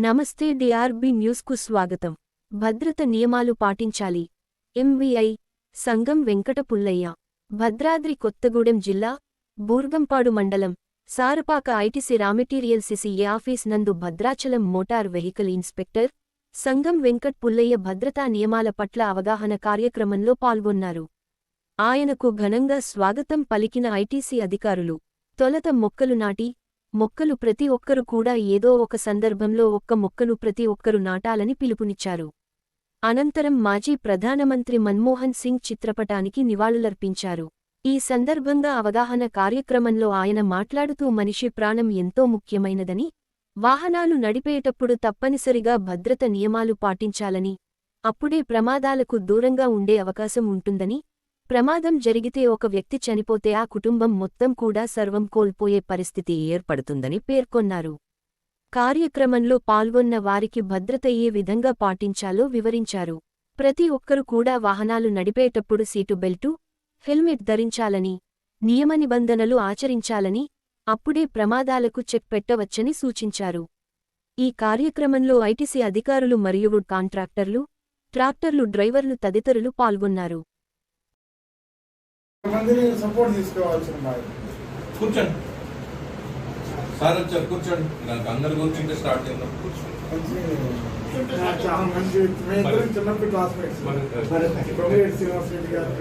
నమస్తే డిఆర్బి న్యూస్కు స్వాగతం. భద్రత నియమాలు పాటించాలి. ఎంవీఐ సంగం వెంకట పుల్లయ్య. భద్రాద్రి కొత్తగూడెం జిల్లా బూర్గంపాడు మండలం Sarapaka ITC raw material CCA office నందు Bhadrachalam motor vehicle inspector Sangam Venkat Pullaiah భద్రతా నియమాల పట్ల అవగాహన కార్యక్రమంలో పాల్గొన్నారు. ఆయనకు ఘనంగా స్వాగతం పలికిన ఐటీసీ అధికారులు తొలత మొక్కలు నాటి మొక్కలు ప్రతి ఒక్కరు కూడా ఏదో ఒక సందర్భంలో ఒక్క మొక్కను ప్రతి ఒక్కరు నాటాలని పిలుపునిచ్చారు. అనంతరం మాజీ ప్రధానమంత్రి మన్మోహన్ సింగ్ చిత్రపటానికి నివాళులర్పించారు. ఈ సందర్భంగా అవగాహన కార్యక్రమంలో ఆయన మాట్లాడుతూ మనిషి ప్రాణం ఎంతో ముఖ్యమైనదని వాహనాలు నడిపేటప్పుడు తప్పనిసరిగా భద్రత నియమాలు పాటించాలని అప్పుడే ప్రమాదాలకు దూరంగా ఉండే అవకాశం ఉంటుందని ప్రమాదం జరిగితే ఒక వ్యక్తి చనిపోతే ఆ కుటుంబం మొత్తం కూడా సర్వం కోల్పోయే పరిస్థితి ఏర్పడుతుందని పేర్కొన్నారు. కార్యక్రమంలో పాల్గొన్న వారికి భద్రత ఏ విధంగా పాటించాలో వివరించారు. ప్రతి ఒక్కరు కూడా వాహనాలు నడిపేటప్పుడు సీటు బెల్టు హెల్మెట్ ధరించాలని నియమ నిబంధనలు ఆచరించాలని అప్పుడే ప్రమాదాలకు చెక్ పెట్టవచ్చని సూచించారు. ఈ కార్యక్రమంలో ఐటీసీ అధికారులు మరియు కాంట్రాక్టర్లు ట్రాక్టర్లు డ్రైవర్లు తదితరులు పాల్గొన్నారు. మందిని సపోర్ట్ తీసుకోవాల్సిన బాధ్యత కూర్చోండి. సార్ వచ్చారు కూర్చోండి. నాకు అందరి కూర్చుంటే స్టార్ట్ చేద్దాం. మంచి చిన్నప్పుడు క్లాస్మేట్స్ శ్రీనివాస్ రెడ్డి గారు.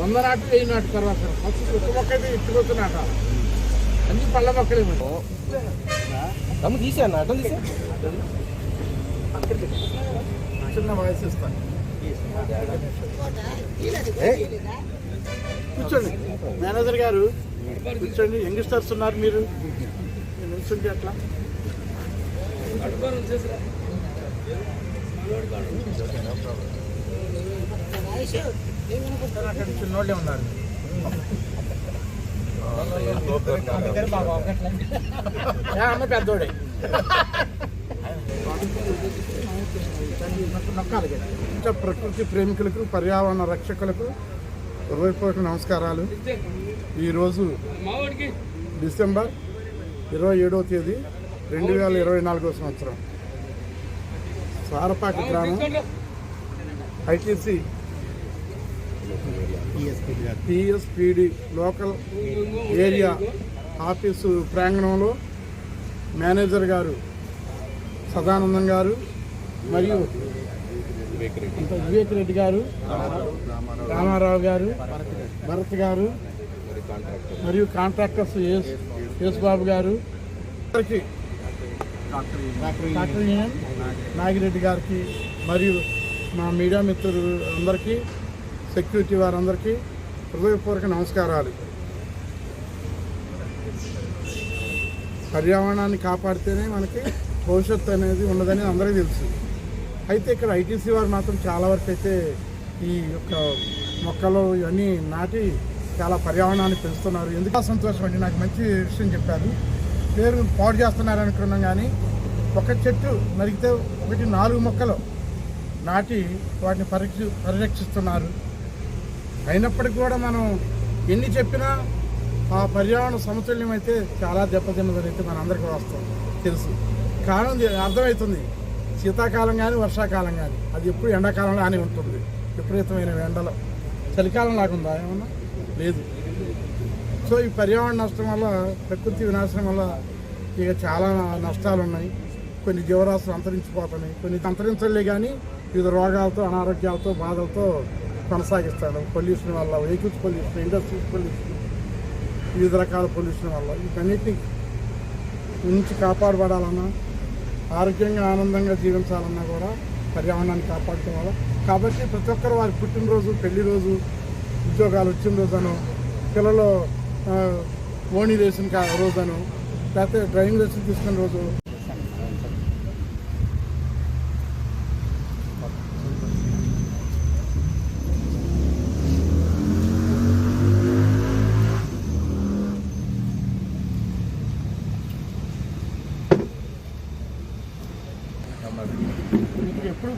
వంద నాటు వెయ్యి నాటు తర్వాత ఫస్ట్ ఒక మొక్క అయితే ఇట్టుకొచ్చు నాట అన్ని పళ్ళ మొక్కలే తమ్ము తీసా అర్థం తీసా చిన్న వాయిస్ ఇస్తాను. కూర్చోండి. మేనేజర్ గారు కూర్చోండి. యంగ్స్టర్స్ ఉన్నారు మీరు. నేను నిల్చుంటే అట్లా అక్కడ చిన్నోళ్ళే ఉన్నారు. అమ్మ పెద్దోడే. నొక్కాలి ఇంకా ప్రకృతి ప్రేమికులకు పర్యావరణ రక్షకులకు హృదయపూర్వక నమస్కారాలు. ఈరోజు డిసెంబర్ ఇరవై ఏడవ తేదీ రెండు వేల ఇరవై నాలుగో సంవత్సరం. సారపాక గ్రామం ITC PSPD local area office ప్రాంగణంలో మేనేజర్ గారు సదానందం గారు మరియు వివేక్ రెడ్డి. గారు రామారావు గారు భరత్ గారు మరియు కాంట్రాక్టర్స్ యేస్ యేసుబాబు గారు డాక్టర్ నాగిరెడ్డి గారికి మరియు మా మీడియా మిత్రులు అందరికీ సెక్యూరిటీ వారందరికీ హృదయపూర్వక నమస్కారాలు. పర్యావరణాన్ని కాపాడితేనే మనకి భవిష్యత్తు అనేది ఉన్నదని అందరికీ తెలుసు. అయితే ఇక్కడ ఐటీసీ వారు మాత్రం చాలా వరకు అయితే ఈ యొక్క మొక్కలు ఇవన్నీ నాటి చాలా పర్యావరణాన్ని పెంచుతున్నారు. ఎందుకు సంతోషం అండి? నాకు మంచి విషయం చెప్పారు. పేరు పాడు చేస్తున్నారు అనుకున్నాం కానీ ఒక చెట్టు నరికితే ఒకటి నాలుగు మొక్కలు నాటి వాటిని పరీక్ష పరిరక్షిస్తున్నారు. అయినప్పటికీ కూడా మనం ఎన్ని చెప్పినా ఆ పర్యావరణ సమతుల్యం అయితే చాలా దెబ్బతిన్నదని అయితే మనందరికీ వస్తాం తెలుసు. కారణం అర్థమవుతుంది. శీతాకాలం కానీ వర్షాకాలం కానీ. అది ఎప్పుడు ఎండాకాలంలో అని ఉంటుంది. విపరీతమైన ఎండలో. చలికాలం లాగుందా ఏమన్నా? లేదు. సో ఈ పర్యావరణ నష్టం వల్ల ప్రకృతి వినాశనం వల్ల ఇక చాలా నష్టాలు ఉన్నాయి కొన్ని జీవరాశులు అంతరించిపోతున్నాయి. కొన్ని అంతరించలే కానీ వివిధ రోగాలతో అనారోగ్యాలతో బాధలతో కొనసాగిస్తాడు పొల్యూషన్ వల్ల వెహికల్స్ పొల్యూషన్ ఇండస్ట్రీస్ పొల్యూషన్ వివిధ రకాల పొల్యూషన్ వల్ల. వీటన్నిటిని నుంచి కాపాడబడాలన్నా ఆరోగ్యంగా ఆనందంగా జీవించాలన్నా కూడా పర్యావరణాన్ని కాపాడటం వల్ల కాబట్టి ప్రతి ఒక్కరు వారి పుట్టినరోజు పెళ్ళి రోజు ఉద్యోగాలు వచ్చిన రోజును పిల్లలు ఓణి వేసిన రోజును లేకపోతే డ్రైవింగ్ లైసెన్స్ తీసుకున్న రోజు వీటికి ఎప్పుడు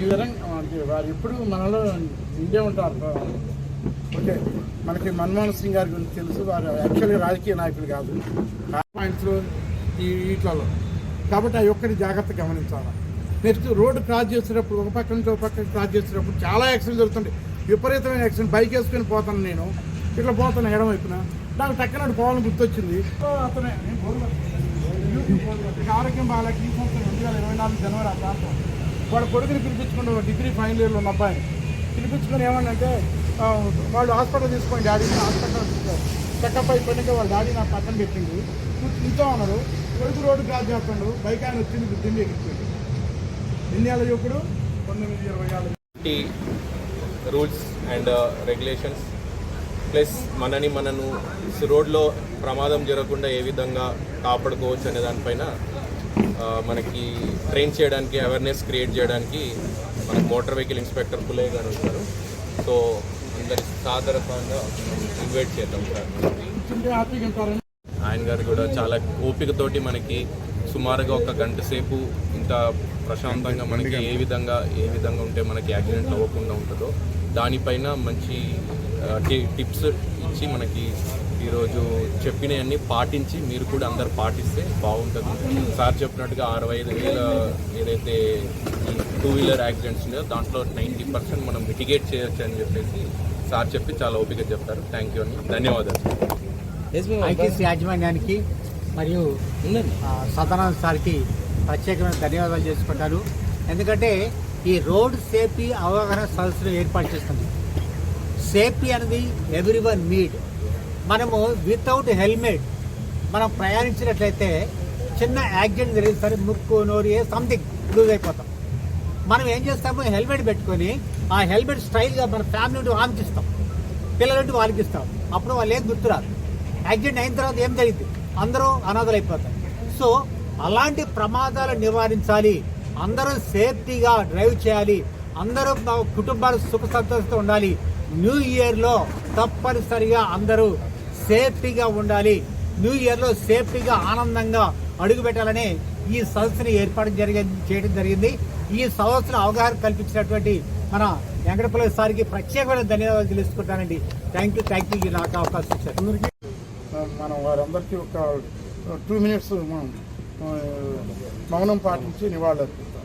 ఈ విధంగా వారు ఎప్పుడు మనలో నిండే ఉంటారు. ఓకే మనకి మన్మోహన్ సింగ్ గారి గురించి తెలుసు వారు యాక్చువల్గా రాజకీయ నాయకులు కాదు. పాయింట్స్లో ఈ వీటిలలో. కాబట్టి ఆ ఒక్కటి జాగ్రత్త గమనించాలి. నెక్స్ట్ రోడ్డు క్రాస్ చేసేటప్పుడు ఒక పక్క నుంచి ఒక పక్క క్రాస్ చేసేటప్పుడు చాలా యాక్సిడెంట్ జరుగుతుంటాయి. విపరీతమైన యాక్సిడెంట్. బైక్ వేసుకొని పోతాను నేను. ఇట్లా పోతాను ఎడం వైపున. నాకు టక్కన పోవాలని గుర్తొచ్చింది. అతనే ఆరోగ్యం బాగాలేక ఈ సంవత్సరం రెండు వేల ఇరవై నాలుగు జనవరి ఆ ప్రాంతం. వాడు కొడుకుని పిలిపించుకుంటే డిగ్రీ ఫైనల్ ఇయర్లో ఉన్న అబ్బాయిని. పిలిపించుకొని ఏమన్నంటే వాళ్ళు హాస్పిటల్ తీసుకొని డాడీని హాస్పిటల్ చెకప్ అయిపోయినాక వాళ్ళ డాడీ నాకు పక్కన పెట్టిండు. ఇంట్లో ఉన్నాడు కొడుకు రోడ్డు క్రాస్ చేస్తాడు. బైక్ ఆయన వచ్చింది దిండి ఎక్కిపోయింది ఎన్ని ఏళ్ళ యువకుడు పంతొమ్మిది ఇరవై ఏళ్ళ రూల్స్ అండ్ రెగ్యులేషన్స్ ప్లస్ మనని మనను రోడ్లో ప్రమాదం జరగకుండా ఏ విధంగా కాపాడుకోవచ్చు అనే దానిపైన మనకి ట్రైన్ చేయడానికి అవేర్నెస్ క్రియేట్ చేయడానికి మన మోటార్ వెహికల్ ఇన్స్పెక్టర్ పుల్లయ్య గారు ఉంటారు సో అందరి సాధారణంగా ఇన్వైట్ చేద్దాం సార్. ఆయన గారు కూడా చాలా ఓపికతోటి మనకి సుమారుగా ఒక గంట సేపు ఇంత ప్రశాంతంగా మనకి ఏ విధంగా ఏ విధంగా ఉంటే మనకి యాక్సిడెంట్ అవ్వకుండా ఉంటుందో దానిపైన మంచి టిప్స్ ఇచ్చి మనకి ఈరోజు చెప్పినవన్నీ పాటించి మీరు కూడా అందరు పాటిస్తే బాగుంటుంది. సార్ చెప్పినట్టుగా అరవై ఐదు వేల ఏదైతే ఈ టూ వీలర్ యాక్సిడెంట్స్ ఉన్నాయో దాంట్లో నైంటీ పర్సెంట్ మనం మిటిగేట్ చేయొచ్చు అని చెప్పేసి సార్ చెప్పి చాలా ఓపిక చెప్తారు థ్యాంక్ యూ అండి. ధన్యవాదాలు. ఐటీసీ యాజమాన్యానికి మరియు సదానంద్ సార్కి ప్రత్యేకమైన ధన్యవాదాలు చేసుకుంటాను. ఎందుకంటే ఈ రోడ్ సేఫ్టీ అవగాహన సదస్సును ఏర్పాటు చేస్తుంది. సేఫ్టీ అనేది ఎవ్రీ వన్ నీడ్ మనము వితౌట్ హెల్మెట్ మనం ప్రయాణించినట్లయితే చిన్న యాక్సిడెంట్ జరిగింది సరే ముక్కు నోరు ఏ సంథింగ్ లూజ్ అయిపోతాం. మనం ఏం చేస్తాము? హెల్మెట్ పెట్టుకొని ఆ హెల్మెట్ స్టైల్గా మన ఫ్యామిలీ నుండి ఆంకిస్తాం పిల్లలంటూ వాళ్ళకి ఇస్తాం అప్పుడు వాళ్ళు ఏం గుర్తురాదు యాక్సిడెంట్ అయిన తర్వాత ఏం జరిగింది? అందరూ అనాథలు అయిపోతారు సో అలాంటి ప్రమాదాలు నివారించాలి. అందరూ సేఫ్టీగా డ్రైవ్ చేయాలి. అందరూ మా కుటుంబాలు సుఖ సంతోషంతో ఉండాలి. న్యూ ఇయర్లో తప్పనిసరిగా అందరూ సేఫ్టీగా ఉండాలి. న్యూ ఇయర్లో సేఫ్టీగా ఆనందంగా అడుగు పెట్టాలని ఈ సదస్సుని ఏర్పాటు జరిగే చేయడం జరిగింది. ఈ సదస్సును అవగాహన కల్పించినటువంటి మన వెంకటపల్లి సార్కి ప్రత్యేకమైన ధన్యవాదాలు తెలుసుకుంటానండి. Thank you thank you. నాకు అవకాశం ఇచ్చారు. అందరికీ మనం వారందరికీ ఒక టూ మినిట్స్ మనం మౌనం పాటించి నివాళులు అర్పిస్తాం